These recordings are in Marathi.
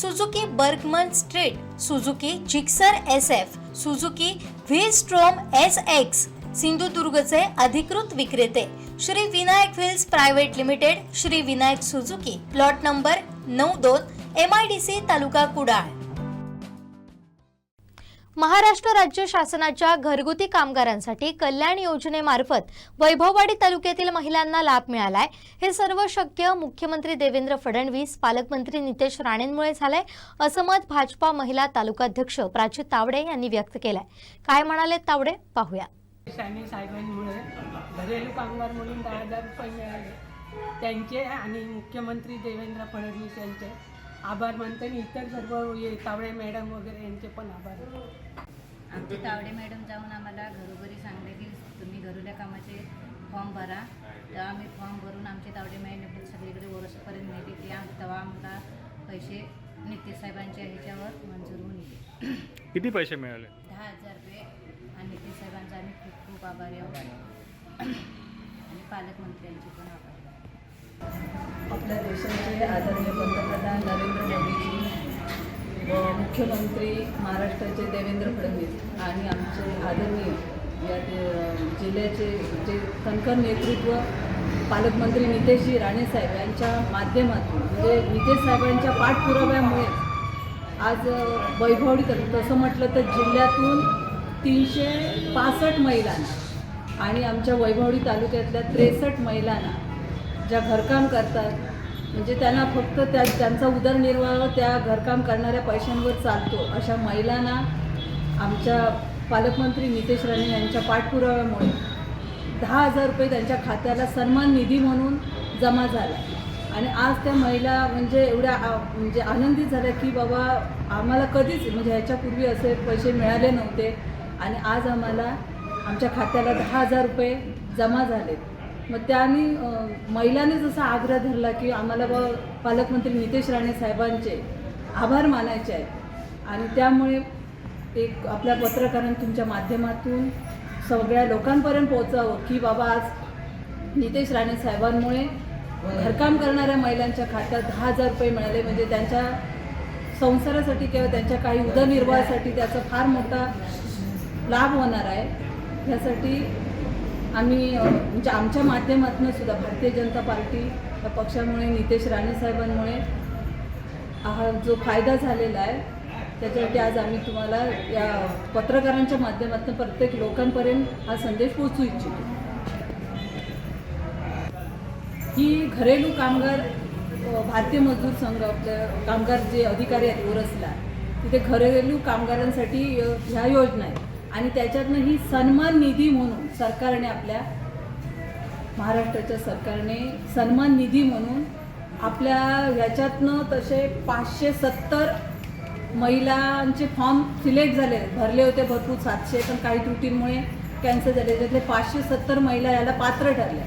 Suzuki Burgman Street Suzuki Gixxer S F Suzuki V Strom S X सिंधुदुर्गचे अधिकृत विक्रेते Shri Vinayak wheels private limited Shri Vinayak Suzuki plot number नऊ दोन एम आय डी सी तालुका कुडाळ. महाराष्ट्र राज्य शासनाच्या घरगुती कामगारांसाठी कल्याण योजनेमार्फत वैभववाडी तालुक्यातील महिलांना लाभ मिळालाय. हे सर्व शक्य मुख्यमंत्री देवेंद्र फडणवीस पालकमंत्री नितेश राणेंमुळे झालंय असं मत भाजपा महिला तालुकाध्यक्ष प्राची तावडे यांनी व्यक्त केलंय. काय म्हणाले तावडे? पाहूया. साहेबांमुळे घरेलू कामगार म्हणून दहा हजार रुपये मिळाले. त्यांचे आणि मुख्यमंत्री देवेंद्र फडणवीस यांचे आभार मानते आणि इतर सर्व हे तावडे मॅडम वगैरे यांचे पण आभार. आमचे तावडे मॅडम जाऊन आम्हाला घरोघरी सांगले की तुम्ही घरुल्या कामाचे फॉर्म भरा. तेव्हा आम्ही फॉर्म भरून आमचे तावडे मॅडम सगळीकडे वर्षपर्यंत नेते की आम तेव्हा आम्हाला पैसे नितीश साहेबांच्या ह्याच्यावर मंजूर होऊन येते किती पैसे मिळाले? दहा हजार रुपये. आणि नितीश साहेबांचा आम्ही खूप खूप आभारी आहोत. आणि पालकमंत्र्यांचे पण आभार आपल्या देशाचे आदरणीय पंतप्रधान नरेंद्र मोदीजी व मुख्यमंत्री महाराष्ट्राचे देवेंद्र फडणवीस आणि आमचे आदरणीय या जिल्ह्याचे जे कणखर नेतृत्व पालकमंत्री नितेशजी राणेसाहेब यांच्या माध्यमातून म्हणजे नितेश साहेबांच्या पाठपुराव्यामुळे आज वैभवडी तर तसं म्हटलं तर जिल्ह्यातून तीनशे पासष्ट महिलांना आणि आमच्या वैभवडी तालुक्यातल्या त्रेसष्ट महिलांना ज्या घरकाम करतात म्हणजे त्यांना फक्त त्या त्यांचा उदरनिर्वाह त्या घरकाम करणाऱ्या पैशांवर चालतो. अशा महिलांना आमच्या पालकमंत्री नितेश राणे यांच्या पाठपुराव्यामुळे दहा हजार रुपये त्यांच्या खात्याला सन्मान निधी म्हणून जमा झाला. आणि आज त्या महिला म्हणजे एवढ्या आ- म्हणजे आनंदित झाल्या की बाबा आम्हाला कधीच म्हणजे ह्याच्यापूर्वी असे पैसे मिळाले नव्हते. आणि आज आम्हाला आमच्या खात्याला दहा हजार रुपये जमा झालेत. मग त्यांनी महिलांनी जसा आग्रह धरला की आम्हाला बा पालकमंत्री नितेश राणे साहेबांचे आभार मानायचे आहेत आणि त्यामुळे एक आपल्या पत्रकारांनी तुमच्या माध्यमातून सगळ्या लोकांपर्यंत पोहोचावं की बाबा आज नितेश राणे साहेबांमुळे घरकाम करणाऱ्या महिलांच्या खात्यात दहा हजार रुपये मिळाले. म्हणजे त्यांच्या संसारासाठी किंवा त्यांच्या काही उदरनिर्वाहासाठी त्याचा फार मोठा लाभ होणार आहे. यासाठी आम्ही म्हणजे आमच्या माध्यमातून सुद्धा भारतीय जनता पार्टी या पक्षामुळे नितेश राणे साहेबांमुळे हा जो फायदा झालेला आहे त्याच्यासाठी आज आम्ही तुम्हाला या पत्रकारांच्या माध्यमातून प्रत्येक लोकांपर्यंत हा संदेश पोचू इच्छितो. ही घरेलू कामगार भारतीय मजदूर संघ आपल्या कामगार जे अधिकारी आहेत ओरसला तिथे घरेलू कामगारांसाठी ह्या योजना आहेत. आणि त्याच्यातनं ही सन्मान निधी म्हणून सरकारने आपल्या महाराष्ट्राच्या सरकारने सन्मान निधी म्हणून आपल्या ह्याच्यातनं तसे पाचशे सत्तर महिलांचे फॉर्म सिलेक्ट झाले. भरले होते भरपूर सातशे पण काही त्रुटींमुळे कॅन्सल झाले. त्यातले पाचशे सत्तर महिला याला पात्र ठरल्या.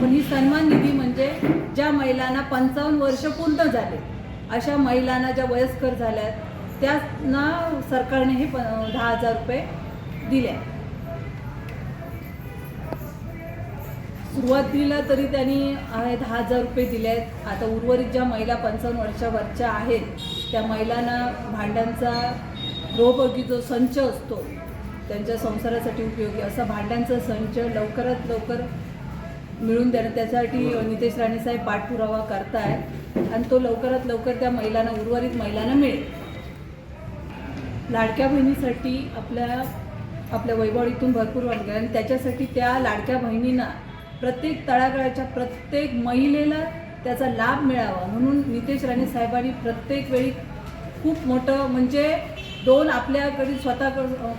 पण ही सन्मान निधी म्हणजे ज्या महिलांना पंचावन्न वर्ष पूर्ण झाले अशा महिलांना ज्या वयस्कर झाल्या त्यांना सरकारने हे प दहा हजार रुपये दिले. आहेत. सुरुवातीला तरी त्यांनी दहा हजार रुपये दिले आहेत आता उर्वरित ज्या महिला पंचावन्न वर्षावरच्या आहेत त्या महिलांना भांड्यांचा गृहोपयोगी जो संच असतो त्यांच्या संसारासाठी उपयोगी असा भांड्यांचा संच लवकरात लवकर मिळून देणं त्यासाठी नितेश राणे साहेब पाठपुरावा करतायत आणि तो लवकरात लवकर त्या महिलांना उर्वरित महिलांना मिळेल. लाडक्या बहिणीसाठी आपल्या आपल्या वैभवडीतून भरपूर वाटलं आणि त्याच्यासाठी त्या लाडक्या बहिणींना प्रत्येक तळागाळाच्या प्रत्येक महिलेला त्याचा लाभ मिळावा. म्हणून नितेश राणे साहेबांनी प्रत्येक वेळी खूप मोठं म्हणजे दोन आपल्याकडे स्वतः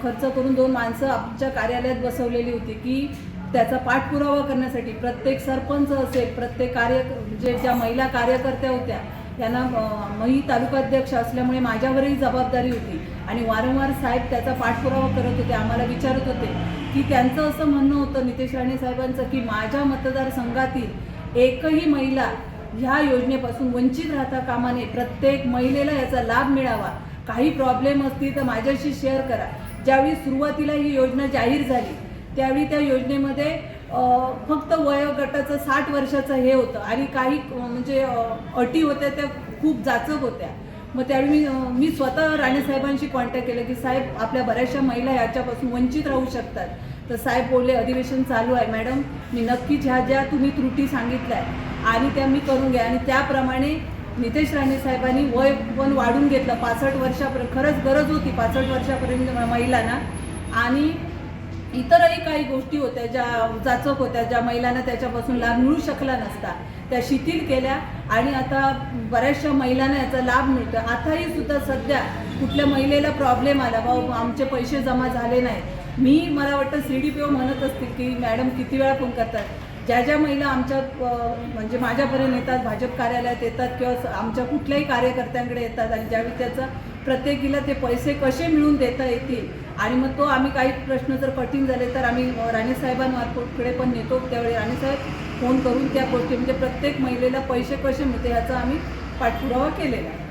खर्च करून दोन माणसं आमच्या कार्यालयात बसवलेली होती की त्याचा पाठपुरावा करण्यासाठी प्रत्येक सरपंच असेल प्रत्येक कार्य जे ज्या महिला कार्यकर्त्या होत्या त्यांना मी तालुकाध्यक्ष असल्यामुळे माझ्यावरही जबाबदारी होती. आणि वारंवार साहेब त्याचा पाठपुरावा करत होते आम्हाला विचारत होते की त्यांचं असं म्हणणं होतं नितेश राणे साहेबांचं की माझ्या मतदारसंघातील एकही महिला ह्या योजनेपासून वंचित राहता कामाने प्रत्येक महिलेला याचा लाभ मिळावा. काही प्रॉब्लेम असतील तर माझ्याशी शेअर करा. ज्यावेळी सुरुवातीला ही योजना जाहीर झाली त्यावेळी त्या योजनेमध्ये फक्त वयोगटाचं साठ वर्षाचं हे होतं. आणि काही म्हणजे अटी होत्या त्या खूप जाचक होत्या. मग त्यावेळी मी मी स्वतः राणेसाहेबांशी कॉन्टॅक्ट केलं की साहेब आपल्या बऱ्याचशा महिला याच्यापासून वंचित राहू शकतात. तर साहेब बोलले अधिवेशन चालू आहे मॅडम. मी नक्कीच ह्या ज्या तुम्ही त्रुटी सांगितल्या आणि त्या मी करून घ्या. आणि त्याप्रमाणे नितेश राणे साहेबांनी वय पण वाढून घेतलं. पासष्ट वर्षापर्यंत खरंच गरज होती पासष्ट वर्षापर्यंत महिलांना. आणि इतरही काही गोष्टी होत्या ज्या जाचक होत्या ज्या महिलांना त्याच्यापासून लाभ मिळू शकला नसता. त्या शिथिल केल्या आणि आता बऱ्याचशा महिलांना याचा लाभ मिळतो. आताही सुद्धा सध्या कुठल्या महिलेला प्रॉब्लेम आला भाऊ आमचे पैसे जमा झाले नाही. मी मला वाटतं सी डी पी ओ म्हणत असतील की मॅडम किती वेळा फोन करतात? ज्या ज्या महिला आमच्या म्हणजे माझ्यापर्यंत येतात भाजप कार्यालयात येतात किंवा आमच्या कुठल्याही कार्यकर्त्यांकडे येतात आणि ज्यावेळी त्याचं प्रत्येकीला ते पैसे कसे मिळवून देता येतील आणि मग तो आम्ही काही प्रश्न जर कठीण झाले तर आम्ही राणेसाहेबांमार्फतकडे पण नेतो. त्यावेळी राणेसाहेब फोन करून त्या गोष्टी म्हणजे प्रत्येक महिलेला पैसे कसे मिळते याचा आम्ही पाठपुरावा केलेला आहे.